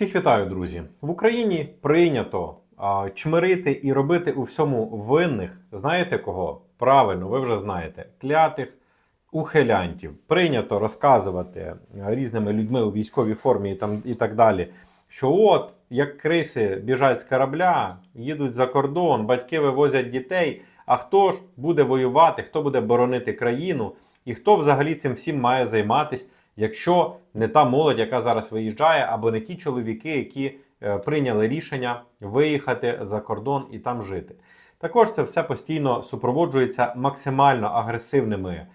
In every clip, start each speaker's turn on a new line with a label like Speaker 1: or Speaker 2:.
Speaker 1: Всіх вітаю, друзі! В Україні прийнято а, чмирити і робити у всьому винних. Знаєте кого? Правильно, ви вже знаєте, клятих ухилянтів. Прийнято розказувати різними людьми у військовій формі і, там, і так далі, що от як криси біжать з корабля, їдуть за кордон, батьки вивозять дітей. А хто ж буде воювати, хто буде боронити країну, і хто взагалі цим всім має займатися? Якщо не та молодь, яка зараз виїжджає, або не ті чоловіки, які е, прийняли рішення виїхати за кордон і там жити. Також це все постійно супроводжується максимально агресивними е,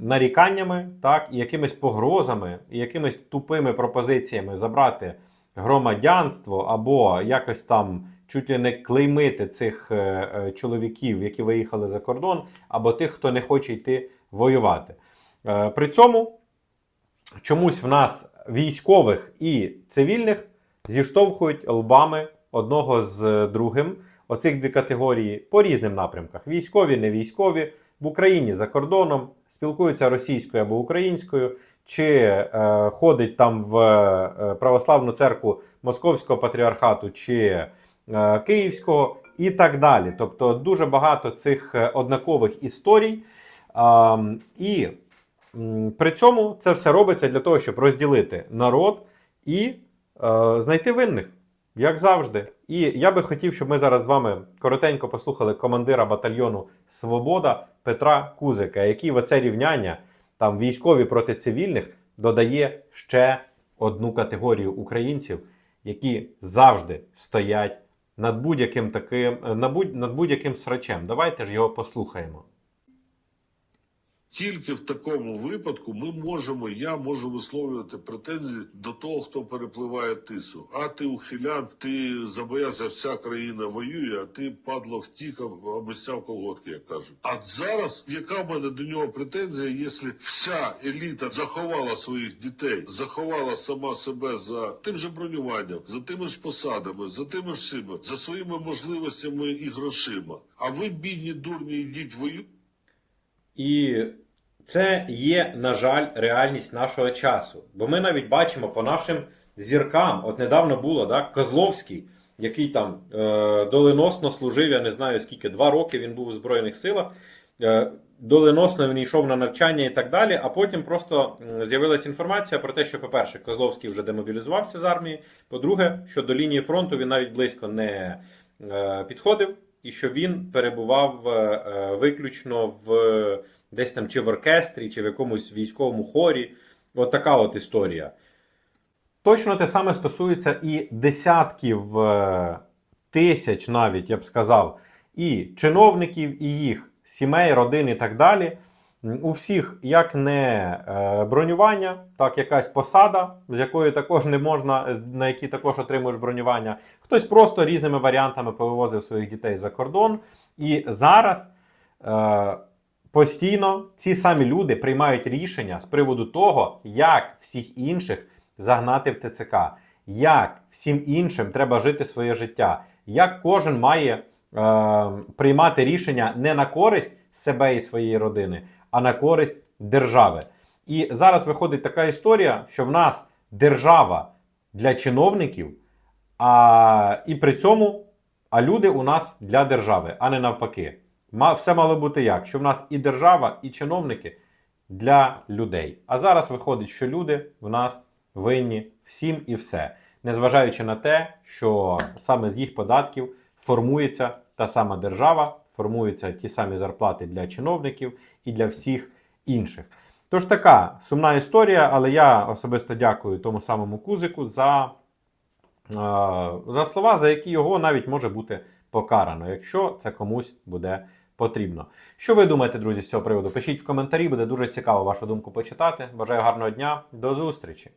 Speaker 1: наріканнями, так, і якимись погрозами, і якимись тупими пропозиціями забрати громадянство або якось там чуть ли не клеймити цих е, чоловіків, які виїхали за кордон, або тих, хто не хоче йти воювати. При цьому чомусь в нас військових і цивільних зіштовхують лбами одного з другим. Оцих дві категорії по різним напрямках: військові, не військові, в Україні за кордоном, спілкуються російською або українською, чи е, ходить там в е, православну церкву Московського патріархату чи е, Київського, і так далі. Тобто дуже багато цих е, однакових історій. А, і М, При цьому це все робиться для того, щоб розділити народ і е, знайти винних, як завжди. І я би хотів, щоб ми зараз з вами коротенько послухали командира батальйону Свобода Петра Кузика, який в оце рівняння там військові проти цивільних додає ще одну категорію українців, які завжди стоять над будь-яким таким будь- над будь-яким срачем. Давайте ж його послухаємо.
Speaker 2: Тільки в такому випадку ми можемо, я можу висловлювати претензії до того, хто перепливає тису. А ти ухилян, ти забоявся, вся країна воює, а ти падло втікав, обіцяв колготки, як кажуть. А зараз яка в мене до нього претензія, якщо вся еліта заховала своїх дітей, заховала сама себе за тим же бронюванням, за тими ж посадами, за тими ж всіми, за своїми можливостями і грошима. А ви, бідні дурні, йдіть воювати.
Speaker 1: І це є, на жаль, реальність нашого часу. Бо ми навіть бачимо по нашим зіркам. От недавно було так, Козловський, який там е, доленосно служив, я не знаю скільки, два роки він був у Збройних силах. Е, доленосно він йшов на навчання і так далі. А потім просто з'явилася інформація про те, що, по-перше, Козловський вже демобілізувався з армії. По-друге, що до лінії фронту він навіть близько не е, підходив, і що він перебував е, е, виключно в десь там чи в оркестрі, чи в якомусь військовому хорі. От така от історія. Точно те саме стосується і десятків е, тисяч, навіть я б сказав, і чиновників, і їх сімей, родин і так далі. У всіх як не е, бронювання, так якась посада, з якої також не можна, на якій також отримуєш бронювання. Хтось просто різними варіантами повивозив своїх дітей за кордон. І зараз е, постійно ці самі люди приймають рішення з приводу того, як всіх інших загнати в ТЦК, як всім іншим треба жити своє життя, як кожен має е, приймати рішення не на користь себе і своєї родини, а на користь держави. І зараз виходить така історія, що в нас держава для чиновників, а, і при цьому а люди у нас для держави, а не навпаки. Все мало бути як, що в нас і держава, і чиновники для людей. А зараз виходить, що люди в нас винні всім і все, незважаючи на те, що саме з їх податків формується та сама держава, формуються ті самі зарплати для чиновників і для всіх інших. Тож така сумна історія, але я особисто дякую тому самому Кузику за, е, за слова, за які його навіть може бути покарано, якщо це комусь буде потрібно. Що ви думаєте, друзі, з цього приводу? Пишіть в коментарі, буде дуже цікаво вашу думку почитати. Бажаю гарного дня, до зустрічі!